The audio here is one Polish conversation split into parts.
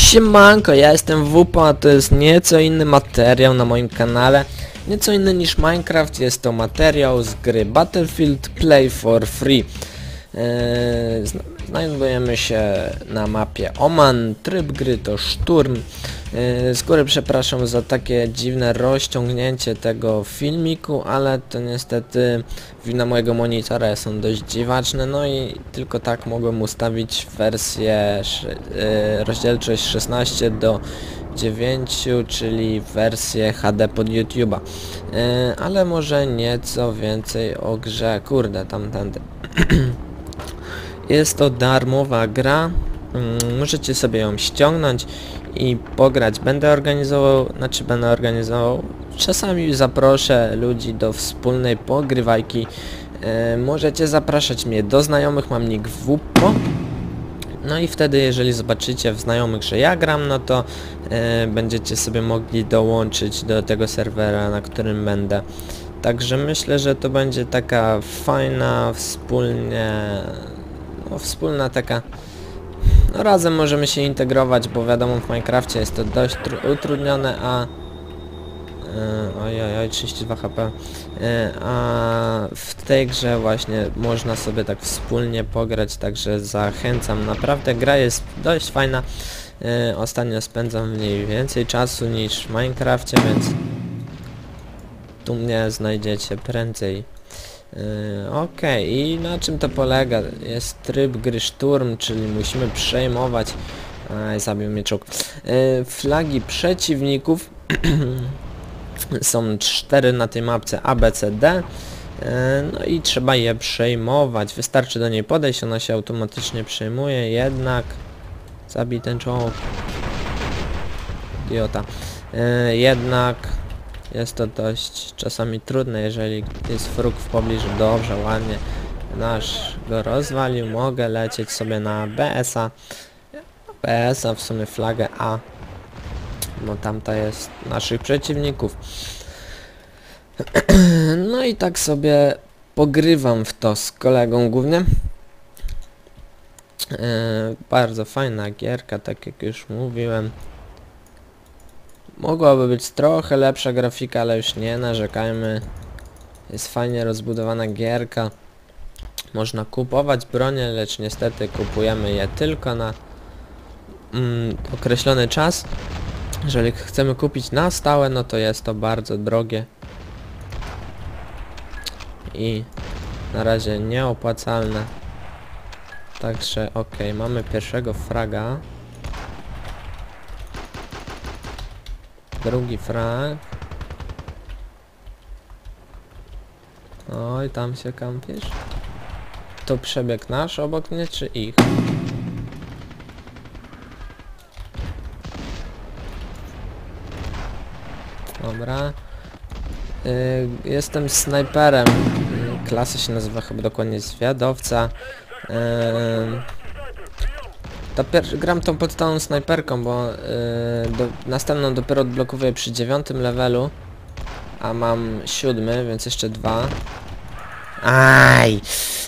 Siemanko, ja jestem WUPO, a to jest nieco inny materiał na moim kanale. Nieco inny niż Minecraft, jest to materiał z gry Battlefield Play for Free. Eee, znajdujemy się na mapie Oman, tryb gry to szturm. Eee, z góry przepraszam za takie dziwne rozciągnięcie tego filmiku, ale to niestety wina mojego monitora są dość dziwaczne, no i tylko tak mogłem ustawić wersję e, rozdzielczość 16 do 9, czyli wersję HD pod YouTube'a. E, ale może nieco więcej o grze, kurde, tamtędy. Jest to darmowa gra, mm, możecie sobie ją ściągnąć i pograć. Będę organizował, znaczy będę organizował, czasami zaproszę ludzi do wspólnej pogrywajki. E, możecie zapraszać mnie do znajomych, mam nick WUPO. No i wtedy jeżeli zobaczycie w znajomych, że ja gram, no to e, będziecie sobie mogli dołączyć do tego serwera, na którym będę. Także myślę, że to będzie taka fajna, wspólnie, no wspólna taka, no razem możemy się integrować, bo wiadomo w Minecrafcie jest to dość tru- utrudnione, a e, oj, oj, oj, 32 HP, e, a w tej grze właśnie można sobie tak wspólnie pograć, także zachęcam, naprawdę gra jest dość fajna, e, ostatnio spędzam w niej więcej czasu niż w Minecrafcie, więc tu mnie znajdziecie prędzej. Yy, Okej, i na czym to polega? Jest tryb gry szturm, czyli musimy przejmować... Aj, zabił mnie czuk. Yy, flagi przeciwników są cztery na tej mapce A, B, C, D. Yy, no i trzeba je przejmować. Wystarczy do niej podejść, ona się automatycznie przejmuje, jednak... Zabij ten czołg. Idiota. Jednak jest to dość czasami trudne, jeżeli jest wróg w pobliżu. Dobrze, ładnie. Nasz go rozwalił. Mogę lecieć sobie na BS-a. BS-a w sumie flagę A. Bo tamta jest naszych przeciwników. No i tak sobie pogrywam w to z kolegą głównie. E, bardzo fajna gierka, tak jak już mówiłem. Mogłaby być trochę lepsza grafika, ale już nie narzekajmy. Jest fajnie rozbudowana gierka. Można kupować bronie, lecz niestety kupujemy je tylko na mm, określony czas. Jeżeli chcemy kupić na stałe, no to jest to bardzo drogie. I na razie nieopłacalne. Także okej, mamy pierwszego fraga. Drugi frag. Oj, tam się kampisz. To przebieg nasz obok mnie, czy ich? Dobra. Y, jestem snajperem. Klasa się nazywa chyba dokładnie zwiadowca. Y, pier- gram tą podstawową snajperką, bo yy, do, następną dopiero odblokowuję przy dziewiątym levelu, a mam siódmy, więc jeszcze dwa. Aj,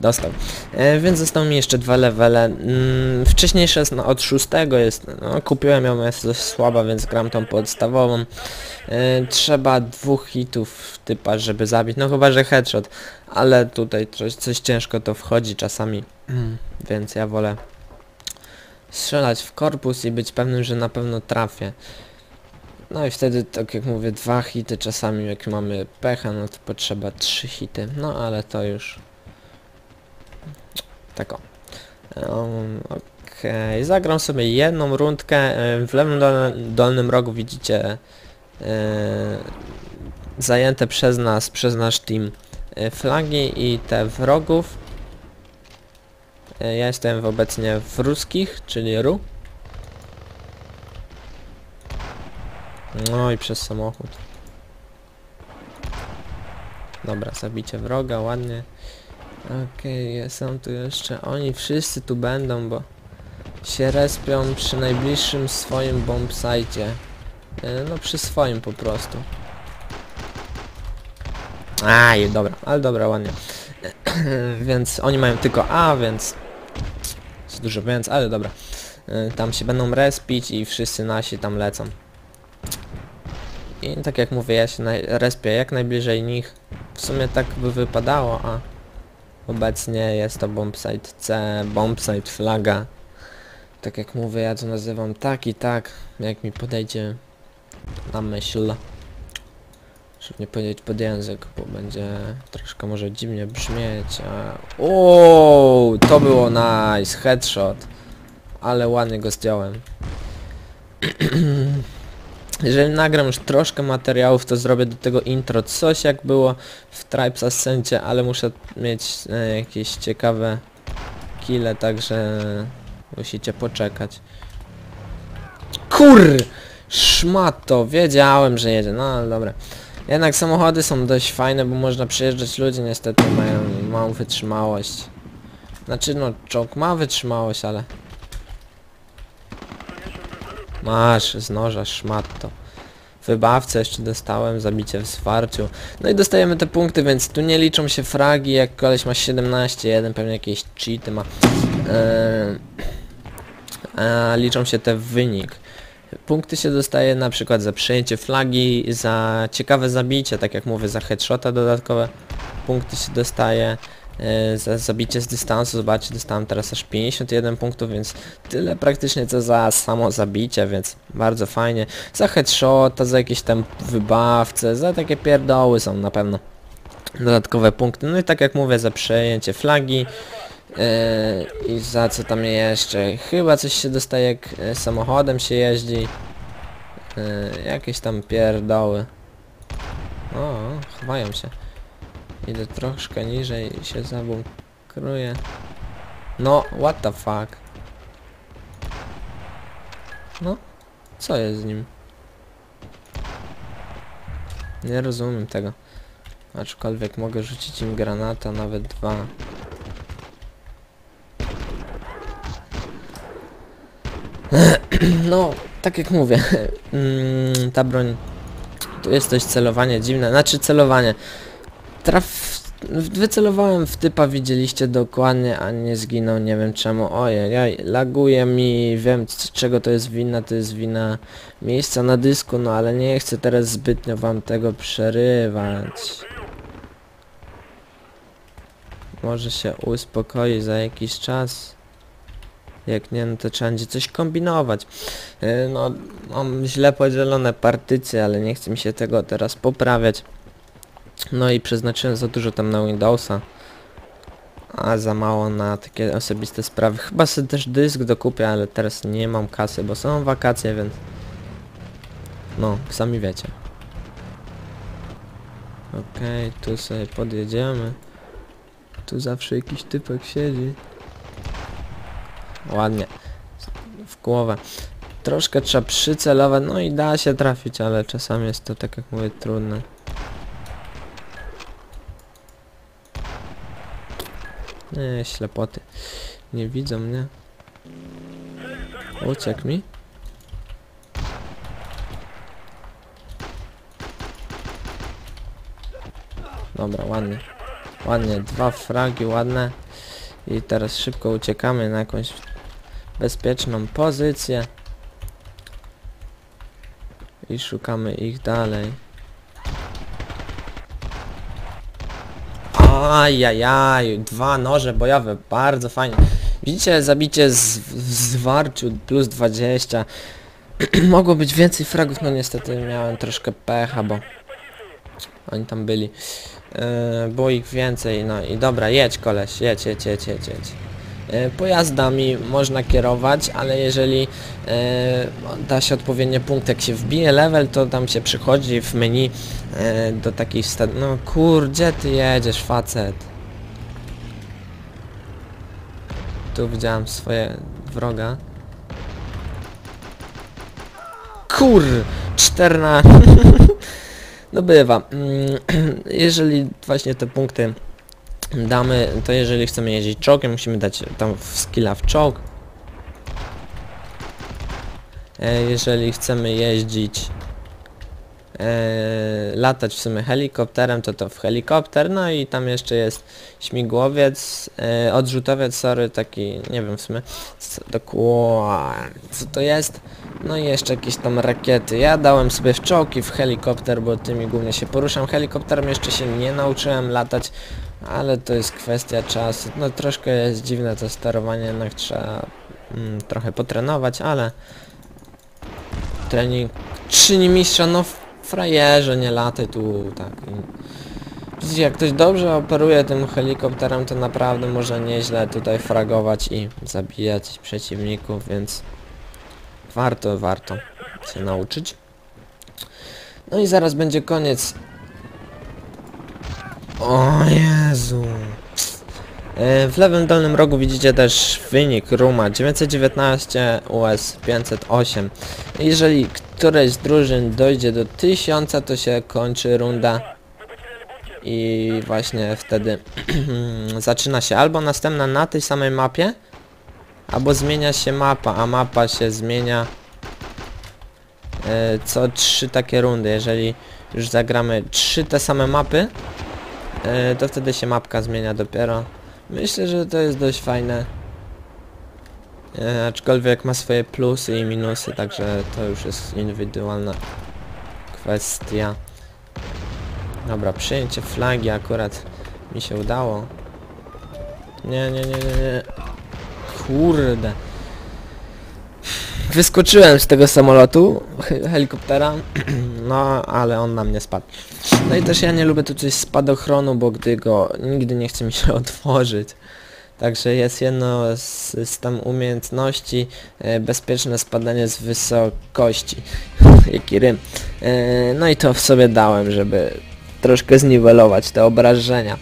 dostał. E, więc zostały mi jeszcze dwa levele. Mm, wcześniejsze jest no, od szóstego jest, no kupiłem ją, jest dość słaba, więc gram tą podstawową. E, trzeba dwóch hitów typa, żeby zabić, no chyba, że headshot, ale tutaj coś, coś ciężko to wchodzi czasami, więc ja wolę strzelać w korpus i być pewnym, że na pewno trafię. No i wtedy, tak jak mówię, dwa hity, czasami jak mamy pecha, no to potrzeba trzy hity. No ale to już... Tak o. Um, Okej, zagram sobie jedną rundkę. W lewym dolnym rogu widzicie e, zajęte przez nas, przez nasz team e, flagi i te wrogów. E, Ja jestem obecnie w ruskich, czyli RU. No i przez samochód. Dobra, zabicie wroga, ładnie. Okej, są tu jeszcze, oni wszyscy tu będą, bo się respią przy najbliższym swoim bombsite. E, No przy swoim po prostu. Aj, dobra, ale dobra, ładnie. więc oni mają tylko A, więc dużo więc, ale dobra. y, tam się będą respić i wszyscy nasi tam lecą. I tak jak mówię, ja się respię jak najbliżej nich. W sumie tak by wypadało, a obecnie jest to bombsite C, bombsite flaga. Tak jak mówię, ja to nazywam tak i tak, jak mi podejdzie na myśl. Żeby nie powiedzieć pod język, bo będzie troszkę może dziwnie brzmieć, a... To było nice, headshot. Ale ładnie go zdjąłem. Jeżeli nagram już troszkę materiałów, to zrobię do tego intro coś jak było w Tribes Ascencie, ale muszę mieć e, jakieś ciekawe kile, także musicie poczekać. Kur! Szmato, wiedziałem, że jedzie, no ale dobra. Jednak samochody są dość fajne, bo można przejeżdżać ludzie, niestety mają małą wytrzymałość. Znaczy no, czołg ma wytrzymałość, ale... Masz, z noża, szmatto. Wybawcę jeszcze dostałem, zabicie w zwarciu. No i dostajemy te punkty, więc tu nie liczą się fragi, jak koleś ma 17, jeden pewnie jakieś cheaty ma. Eee, a liczą się te wynik. Punkty się dostaje na przykład za przejęcie flagi, za ciekawe zabicie, tak jak mówię, za headshota dodatkowe. Punkty się dostaje e, za zabicie z dystansu, zobaczcie, dostałem teraz aż 51 punktów, więc tyle praktycznie co za samo zabicie, więc bardzo fajnie. Za headshota, za jakieś tam wybawce, za takie pierdoły są na pewno dodatkowe punkty. No i tak jak mówię, za przejęcie flagi. Yy, I za co tam jeszcze? Chyba coś się dostaje jak e, samochodem się jeździ. Yy, jakieś tam pierdoły. O, chowają się. Idę troszkę niżej i się zabunkruję. No, what the fuck? No, co jest z nim? Nie rozumiem tego. Aczkolwiek mogę rzucić im granata, nawet dwa. No, tak jak mówię, mm, ta broń, tu jest coś celowanie dziwne, znaczy celowanie. Traf, wycelowałem w typa, widzieliście dokładnie, a nie zginął, nie wiem czemu. Ojej, laguje mi, wiem czego to jest wina, to jest wina miejsca na dysku, no ale nie chcę teraz zbytnio wam tego przerywać. Może się uspokoi za jakiś czas. Jak nie, no to trzeba będzie coś kombinować. Yy, No, mam źle podzielone partycje, ale nie chce mi się tego teraz poprawiać. No i przeznaczyłem za dużo tam na Windowsa. A za mało na takie osobiste sprawy. Chyba sobie też dysk dokupię, ale teraz nie mam kasy, bo są wakacje, więc... No, sami wiecie. Okej, tu sobie podjedziemy. Tu zawsze jakiś typek siedzi. Ładnie. W głowę. Troszkę trzeba przycelować, no i da się trafić, ale czasami jest to, tak jak mówię, trudne. Nie, ślepoty. Nie widzą mnie. Uciekł mi. Dobra, ładnie. Ładnie, dwa fragi, ładne. I teraz szybko uciekamy na jakąś bezpieczną pozycję. I szukamy ich dalej. Ajajaj, dwa noże bojowe, bardzo fajnie. Widzicie, zabicie z, z warciu plus 20. Mogło być więcej fragów, no niestety miałem troszkę pecha, bo oni tam byli. Yy, było ich więcej, no i dobra, jedź koleś, jedź, jedź, jedź, jedź, jedź. Yy, Pojazdami można kierować, ale jeżeli yy, da się odpowiednie punkty, jak się wbije level, to tam się przychodzi w menu yy, do takiej sta... No kur, gdzie ty jedziesz, facet? Tu widziałem swoje wroga. Kur! 14! No bywa. Mm, Jeżeli właśnie te punkty damy, to jeżeli chcemy jeździć czołgiem, musimy dać tam w skilla w czołg. E, Jeżeli chcemy jeździć e, latać w sumie helikopterem, to to w helikopter, no i tam jeszcze jest śmigłowiec, e, odrzutowiec, sorry, taki, nie wiem w sumie, co, co to jest, no i jeszcze jakieś tam rakiety. Ja dałem sobie w czołki, w helikopter, bo tymi głównie się poruszam. Helikopterem jeszcze się nie nauczyłem latać, ale to jest kwestia czasu. No troszkę jest dziwne to sterowanie, jednak trzeba mm, trochę potrenować, ale trening czyni mistrza, no frajerze, nie lataj tu tak. I- Jak ktoś dobrze operuje tym helikopterem, to naprawdę może nieźle tutaj fragować i zabijać przeciwników, więc warto, warto się nauczyć. No i zaraz będzie koniec. O Jezu. E, W lewym dolnym rogu widzicie też wynik Ruma 919 US 508. Jeżeli któreś z drużyn dojdzie do 1000 to się kończy runda i właśnie wtedy zaczyna się albo następna na tej samej mapie albo zmienia się mapa, a mapa się zmienia e, co trzy takie rundy. Jeżeli już zagramy trzy te same mapy to wtedy się mapka zmienia dopiero. Myślę, że to jest dość fajne. E, aczkolwiek ma swoje plusy i minusy, także to już jest indywidualna kwestia. Dobra, przyjęcie flagi akurat mi się udało. Nie, nie, nie, nie, nie. Kurde. Wyskoczyłem z tego samolotu, he helikoptera, no ale on na mnie spadł. No i też ja nie lubię tu coś spadochronu, bo gdy go nigdy nie chce mi się otworzyć. Także jest jedno z, z tam umiejętności e, bezpieczne spadanie z wysokości. Jaki rym. E, no i to w sobie dałem, żeby troszkę zniwelować te obrażenia.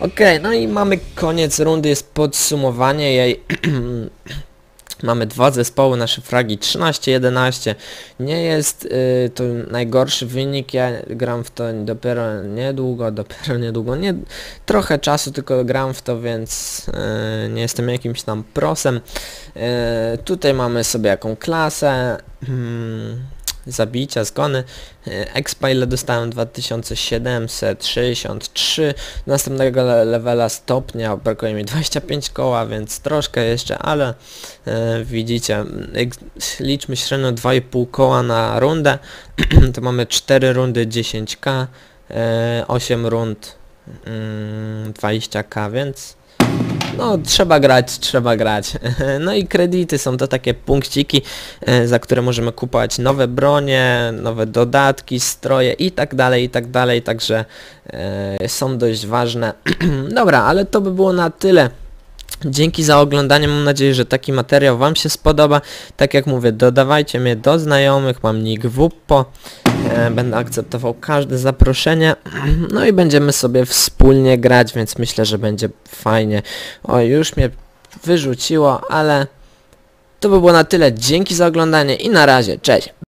Okej, no i mamy koniec rundy, jest podsumowanie jej. Mamy dwa zespoły, nasze fragi 13-11. Nie jest y, to najgorszy wynik, ja gram w to dopiero niedługo, dopiero niedługo, nie, trochę czasu tylko gram w to, więc y, nie jestem jakimś tam prosem. Y, tutaj mamy sobie jaką klasę, hmm, zabicia, zgony. E, Expa ile dostałem 2763, następnego le- levela stopnia, brakuje mi 25 koła, więc troszkę jeszcze, ale e, widzicie, liczmy średnio 2,5 koła na rundę, to mamy 4 rundy 10k, e, 8 rund mm, 20k, więc no, trzeba grać, trzeba grać. No i kredyty są to takie punkciki, e, za które możemy kupować nowe bronie, nowe dodatki, stroje i tak dalej, i tak dalej, także e, są dość ważne. Dobra, ale to by było na tyle. Dzięki za oglądanie, mam nadzieję, że taki materiał Wam się spodoba. Tak jak mówię, dodawajcie mnie do znajomych, mam nick WUPPO, e, będę akceptował każde zaproszenie, no i będziemy sobie wspólnie grać, więc myślę, że będzie fajnie. O, już mnie wyrzuciło, ale to by było na tyle. Dzięki za oglądanie i na razie, cześć!